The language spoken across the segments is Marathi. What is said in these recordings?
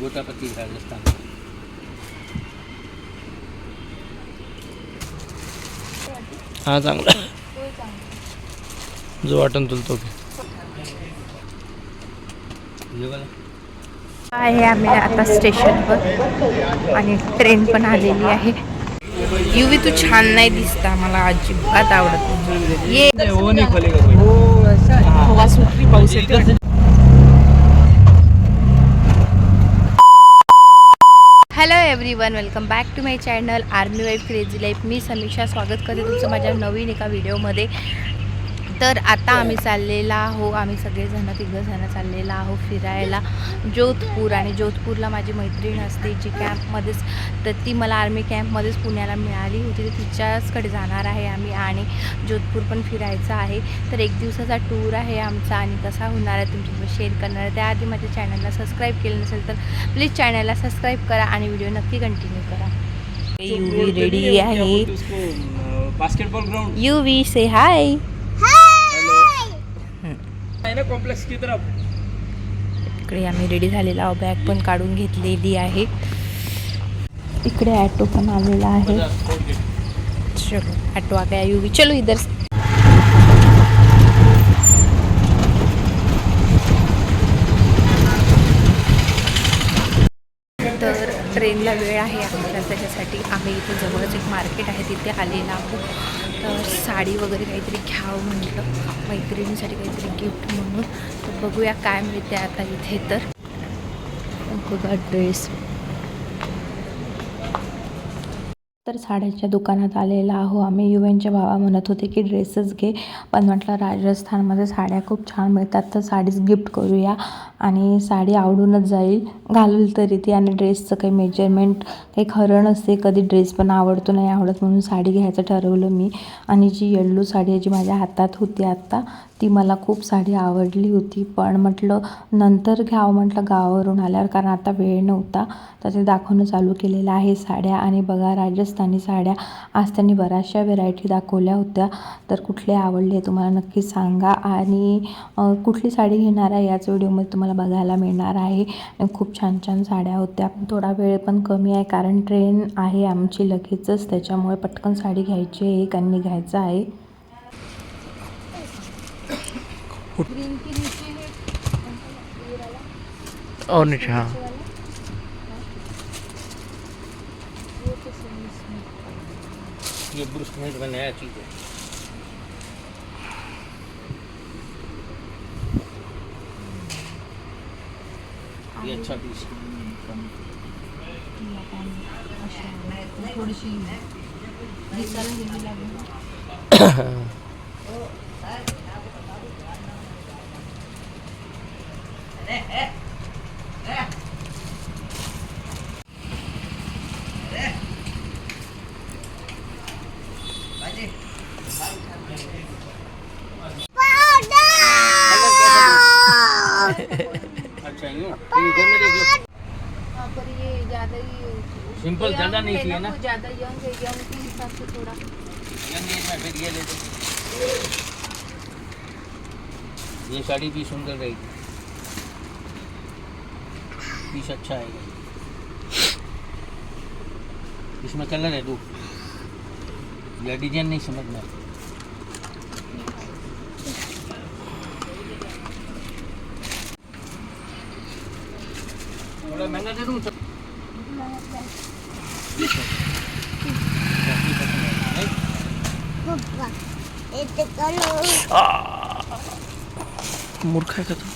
गोटापती राजस्थान हा चांगला. जो वाटण तुला तो हे. आहे आम्ही आता स्टेशनवर आणि ट्रेन पण आलेली आहे. युवी तू छान नाही दिसता मला अजिबात आवडत नाही. ये हवा सुटली पाऊस येतो hello everyone welcome back to my channel army wife crazy life मी समीक्षा. स्वागत करते तुमचं माझ्या नवीन एका व्हिडिओमध्ये तर आता आम्ही चाललेला आहो आम्ही सगळेजणं तिघंजणं चाललेला आहो फिरायला. जोधपूर आणि जोधपूरला माझी मैत्रीण असते जी कॅम्पमध्येच तर ती मला आर्मी कॅम्पमध्येच पुण्याला मिळाली होती. तर तिच्याचकडे जाणार आहे आम्ही आणि जोधपूर पण फिरायचं आहे. तर एक दिवसाचा टूर आहे आमचा आणि कसा होणार आहे तुमच्यासोबत शेअर करणार आहे. त्याआधी माझ्या चॅनलला सबस्क्राईब केलं नसेल तर प्लीज चॅनलला सबस्क्राईब करा आणि व्हिडिओ नक्की कंटिन्यू करा. युवी रेडी आहे. Basketball ground Yuvi say hi आहे ना कॉम्प्लेक्स की तरफ इकडे आम्ही रेडी झालेला आहोत. बॅग पण काढून घेतलेली आहे. इकडे ॲटो पण आलेला आहे. चलो ॲटो आ गया युवी चलो इधर. तर ट्रेनला वेळ आहे आमच्या त्याच्यासाठी आम्ही इथे जवळच एक मार्केट आहे. तिथे आलेला आहोत. तर साडी वगैरे काहीतरी घ्यावं म्हटलं. मैत्रिणीसाठी काहीतरी गिफ्ट म्हणून. तर बघूया काय मिळते आता इथे तर. बघा ड्रेस तर साड्यांच्या दुकानात आलेला आहो. आम्ही युवेनच्या भावा म्हणत होते की ड्रेसेस घे. पण म्हटलं राजस्थानमध्ये साड्या खूप छान मिळतात तर साडीच गिफ्ट करूया. आणि साडी आवडूनच जाईल. घालूल तरी ती. आणि ड्रेसचं काही मेजरमेंट काही खरं नसते. कधी ड्रेस पण आवडतो नाही आवडत म्हणून साडी घ्यायचं ठरवलं मी. आणि जी येल्लो साडी आहे जी माझ्या हातात होती आत्ता ती मला खूप साडी आवडली होती. पण म्हटलं नंतर घ्यावं म्हटलं गावावरून आल्यावर कारण आता वेळ नव्हता. तर ते दाखवणं चालू केलेलं आहे साड्या. आणि बघा राजस्थानी साड्या. आज त्यांनी बऱ्याचशा व्हेरायटी दाखवल्या होत्या. तर कुठले आवडले तुम्हाला नक्की सांगा. आणि कुठली साडी घेणार आहे याच व्हिडिओमध्ये तुम्हाला बघायला मिळणार आहे. खूप छान छान साड्या होत्या. थोडा वेळ पण कमी आहे कारण ट्रेन आहे आमची लगेचच. त्याच्यामुळे पटकन साडी घ्यायची आहे एक आणि घ्यायचं आहे. और नीचे हाँ। ये ब्रूस स्मिथ का नया चीज़ है। ये अच्छा पीस थोडीशी सिंपल ज़्यादा नहीं चाहिए ना ज़्यादा यंग है यंग के हिसाब से थोड़ा यंग एज में फिर ये ले ये साड़ी भी सुंदर रहेगी पीस अच्छा है इसमें कलर है दो। या डिज़ाइन नहीं समझ में थोड़ा महँगा दे दूँ मूर्ख है का तू?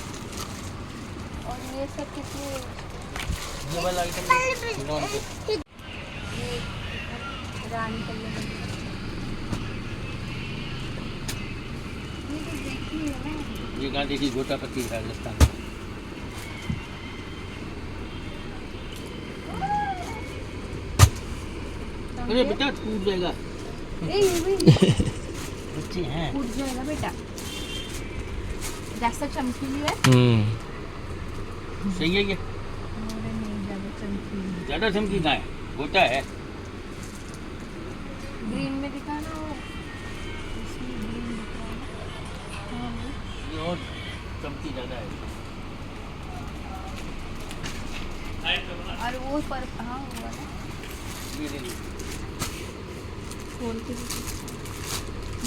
और ये सब कितने ये वाला आइटम नॉन रानी कलर ये गांधी जी गोटापति राजस्थान। अरे बेटा टूट जाएगा। बच्चे हैं। फूट जाएगा बेटा। जास्त चमकीली आहे सही है ये अरे नाही ज्यादा चमकीली ज़्यादा चमकी ना है गोटा है। ग्रीन में दिखाना और इसमें ग्रीन दिखाना। हाँ वो। ये और चमकी ज़्यादा है। और वो पर हाँ वो ले लो। खोल के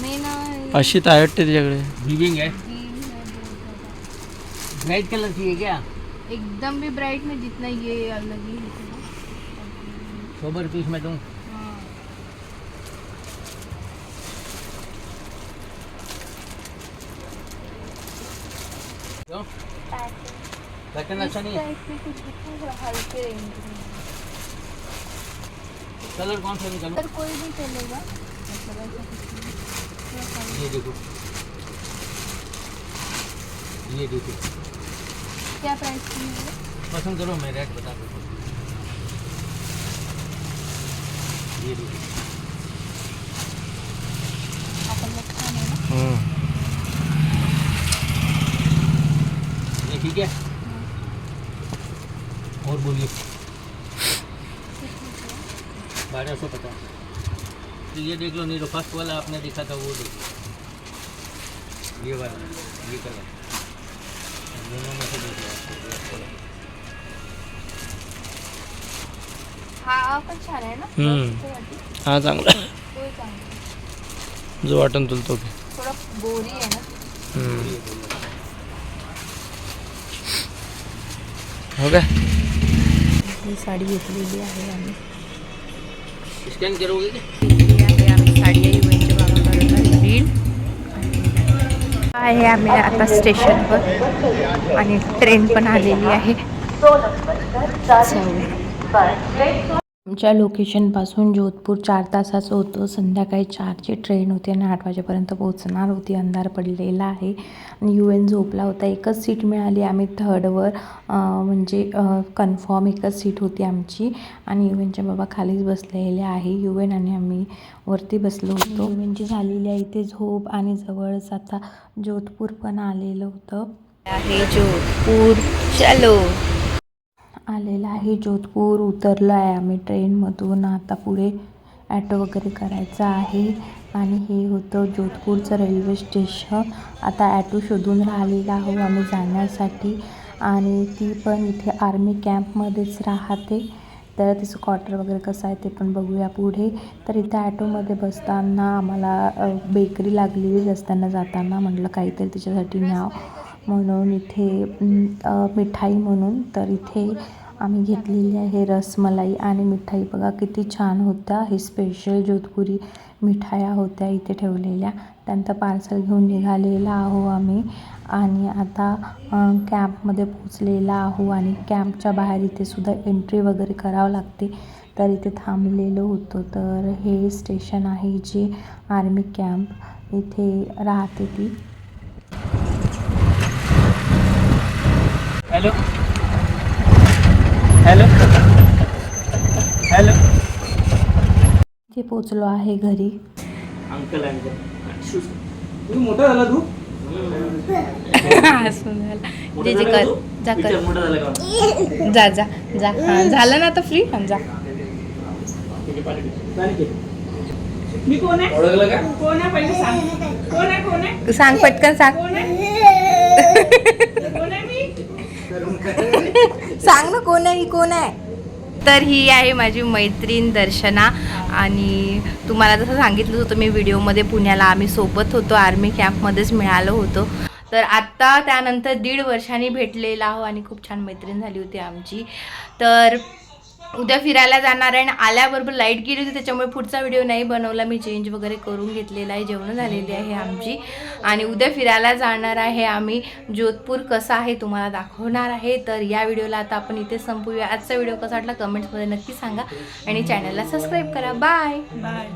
मैं ना ये अशी तर आवडते तिच्याकडे वीविंग है है बहुत ज़्यादा। ब्राइट कलर चाहिए क्या? एकदम भी ब्राइट में जितना ये अलग ही है। सोबर पीस में दूँ? हाँ क्यों? पैटर्न अच्छा नहीं है? टाइप के कुछ दिखा है, हल्के रेंज में कलर कौन सा निकालूं? पर कोई भी चलेगा। मतलब ऐसा कुछ नहीं थोड़ा हल्का- ये देखो। ये देखो। क्या प्राइस की है ये? पसंद करो मैं रेट बता दूँ। ठीक है, और बोलिए। बारह सौ पचास। तो ये देख लो नहीं तो फ़र्स्ट वाला आपने देखा था, वो देखो। ये वाला। ये कलर। दोनों में से देख लो। आपको हा पण छान आहे ना? हम्म. हा चांगला. तो चांगला. जो वाटन तुला तो. घे. थोडा बोरी आहे ना? हम्म. ये बोलो। हो काय? ही साडी घेतलेली आहे आम्ही. स्कॅन करोगे आहे आम्ही साडी आहे आम्ही आता स्टेशनवर. आणि ट्रेन पण आलेली आहे. आमच्या लोकेशनपासून जोधपूर चार तासाचं होतं. संध्याकाळी चारची ट्रेन होती आणि आठ वाजेपर्यंत पोहोचणार होती. अंधार पडलेला आहे. आणि यू एन झोपला होता. एकच सीट मिळाली. आम्ही थर्डवर म्हणजे कन्फर्म एकच सीट होती आमची. आणि यू एनच्या बाबा खालीच बसलेले आहे. यू एन आणि आम्ही वरती बसलो होतो. यू एनची झालेली आहे इथे झोप आणि जवळच आता जोधपूर पण आलेलं होतं. आहे जोधपूर. चलो. आलेला आहे. जोधपूर उतरलो आहे आम्ही ट्रेनमधून आता पुढे ॲटो वगैरे करायचा आहे. आणि हे होतं जोधपूरचं रेल्वे स्टेशन. आता ॲटो शोधून राहिलेला आहो आम्ही जाण्यासाठी. आणि ती पण इथे आर्मी कॅम्पमध्येच राहते. तर तिचं क्वार्टर वगैरे कसं आहे ते पण बघूया पुढे. तर इथं ॲटोमध्ये बसताना आम्हाला बेकरी लागलेली रस्त्यानं जाताना म्हटलं काहीतरी तिच्यासाठी न्याव. म्हणून इथे मिठाई म्हणून. तर इथे आम्ही घेतलेली आहे रसमलाई आणि मिठाई. बघा किती छान होत्या. हे स्पेशल जोधपुरी मिठाया होत्या इथे ठेवलेल्या. त्यानंतर पार्सल घेऊन निघालेला आहो आम्ही. आणि आता कॅम्पमध्ये पोचलेला आहो आणि कॅम्पच्या बाहेर इथे सुद्धा एंट्री वगैरे करावं लागते. तर इथे थांबलेलो होतो. तर हे स्टेशन आहे जे आर्मी कॅम्प इथे राहते ती. हेलो. हेलो. हेलो. इथे पोचलो आहे घरी. Uncle uncle. तू मोठा झाला तू? जे जे कर जा कर. मोठा झाला का? जा जा जा. हा, झालं ना आता फ्री हा, जा. मी कोण आहे? ओळखलं का? कोण आहे? पहिले सांग. कोण आहे? कोण आहे? सांग पटकन सांग. कोण आहे? सांग ना कोण आहे ही कोण आहे? तर ही आहे माझी मैत्रीण दर्शना आणि तुम्हाला जसं सांगितलं होतं मी व्हिडिओमध्ये पुण्याला आम्ही सोबत होतो आर्मी कॅम्पमध्येच मिळालो होतो. तर आत्ता त्यानंतर दीड वर्षांनी भेटलेला आहो आणि खूप छान मैत्रीण झाली होती आमची. तर उद्या फिरायला जाणार आहे आणि आल्याबरोबर लाइट गेली होती त्याच्यामुळे पुढचा व्हिडिओ नाही बनवला. मी चेंज वगैरे करून घेतलेला आहे जेवणं झालेली आहे आमची. आणि उद्या फिरायला जाणार आहे आम्ही. जोधपूर कसं आहे तुम्हाला दाखवणार आहे. तर या व्हिडिओला आता आपण इथे संपूया. आजचा व्हिडिओ कसा वाटला कमेंट्समध्ये नक्की सांगा. आणि चॅनलला सबस्क्राईब करा. Bye bye